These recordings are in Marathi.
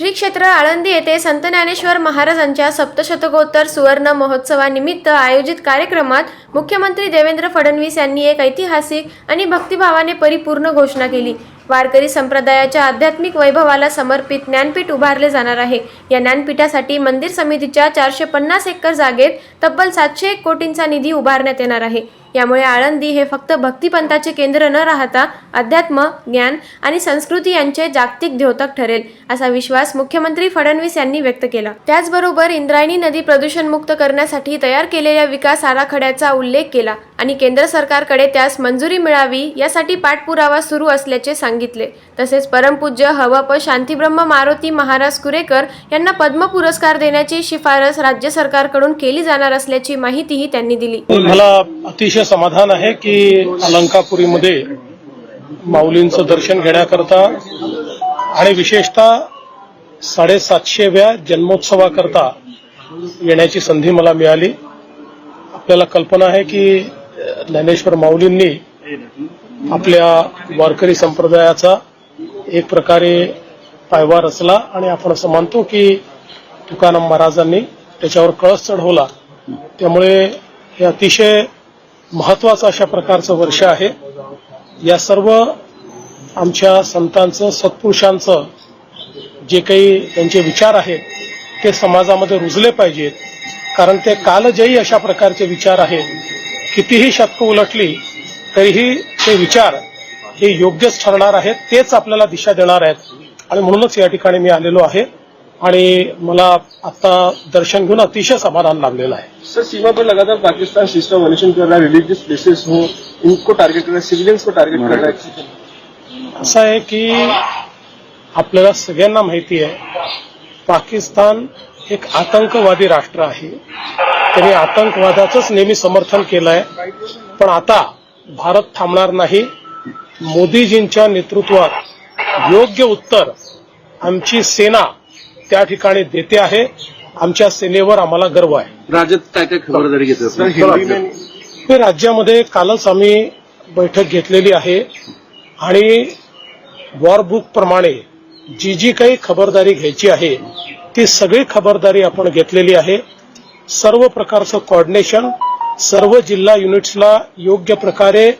श्री क्षेत्र आळंदी येथे संत ज्ञानेश्वर महाराजांच्या सप्तशतकोत्तर सुवर्ण महोत्सवानिमित्त आयोजित कार्यक्रमात मुख्यमंत्री देवेंद्र फडणवीस यांनी एक ऐतिहासिक आणि भक्तिभावाने परिपूर्ण घोषणा केली. वारकरी संप्रदायाच्या आध्यात्मिक वैभवाला समर्पित ज्ञानपीठ उभारले जाणार आहे. या ज्ञानपीठासाठी मंदिर समितीच्या चारशे पन्नास एकर जागेत तब्बल सातशे एक कोटींचा निधी उभारण्यात येणार आहे. यामुळे आळंदी हे फक्त भक्तिपंथाचे केंद्र न राहता अध्यात्म ज्ञान आणि संस्कृती यांचे जागतिक द्योतक ठरेल असा विश्वास मुख्यमंत्री फडणवीस यांनी व्यक्त केला. त्याचबरोबर इंद्रायणी नदी प्रदूषणमुक्त करण्यासाठी तयार केलेल्या विकास आराखड्याचा उल्लेख केला आणि केंद्र सरकारकडे त्यास मंजुरी मिळावी यासाठी पाठपुरावा सुरू असल्याचे सांगितले. तसेच परमपूज्य हवप शांतीब्रह्म मारुती महाराज कुरेकर यांना पद्म पुरस्कार देण्याची शिफारस राज्य सरकारकडून केली जाणार असल्याची माहितीही त्यांनी दिली. मला अतिशय समाधान आहे की अलंकापुरीमध्ये माऊलींचं दर्शन घेण्याकरता आणि विशेषतः साडेसातशेव्या जन्मोत्सवाकरता येण्याची संधी मला मिळाली. आपल्याला कल्पना आहे की ज्ञानेश्वर माऊलींनी आपल्या वारकरी संप्रदायाचा एक प्रकारे पायवा रचला आणि आपण असं मानतो की तुकाराम महाराजांनी त्याच्यावर कळस चढवला. त्यामुळे हे अतिशय महत्वाचं अशा प्रकारचं वर्ष आहे. या सर्व आमच्या संतांचं सत्पुरुषांचं जे काही त्यांचे विचार आहेत ते समाजामध्ये रुजले पाहिजेत. कारण ते कालजयी अशा प्रकारचे विचार आहेत. कितीही शतकं उलटली तरीही ते विचार हे योग्यच ठरणार आहेत तेच आपल्याला दिशा देणार आहेत. आणि म्हणूनच या ठिकाणी मी आलेलो आहे. आणि मला आता दर्शन घेऊन अतिशय समाधान लाभलेलं आहे. सर सीमा पर लगातार पाकिस्तान सिस्टम वॉल्यूशन कर रहा है रिलीजियस प्लेसेस हो इनको टारगेट कर रहा है सिविलियंस को टारगेट कर रहा है असं आहे की आपल्याला सगळ्यांना माहिती आहे पाकिस्तान एक आतंकवादी राष्ट्र आहे. त्यांनी आतंकवादाचंच नेहमी समर्थन केलं आहे पण आता भारत थांबणार नाही. मोदीजींच्या नेतृत्वात योग्य उत्तर आमची सेना त्या ठिकाणी देते आहे. आमच्या सेनेवर आम्हाला गर्व आहे. राज्यात काय काय खबरदारी घेतली हे राज्यामध्ये कालच आम्ही बैठक घेतलेली आहे. आणि वॉरबुक प्रमाणे जी जी काही खबरदारी घ्यायची आहे ती सगळी खबरदारी आपण घेतलेली आहे. सर्व प्रकारचं कॉर्डिनेशन सर्व जिल्हा युनिट्सला योग्य प्रकारे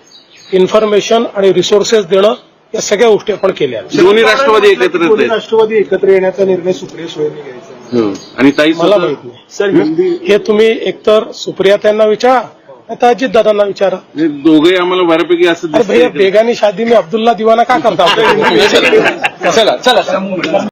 इन्फॉर्मेशन आणि रिसोर्सेस देणं या सगळ्या गोष्टी आपण केल्या. दोन्ही राष्ट्रवादी एकत्र दोन्ही राष्ट्रवादी एकत्र येण्याचा निर्णय सुप्रिया सुळेंनी घ्यायचा. हो. आणि ताई मला माहीत नाही सर हे तुम्ही एकतर सुप्रिया त्यांना विचारा आता अजित दादांना विचारा म्हणजे दोघे आम्हाला बऱ्यापैकी असं अरे भैया बेगानी शादी में अब्दुल्ला दीवाना का करता हूं? चला चला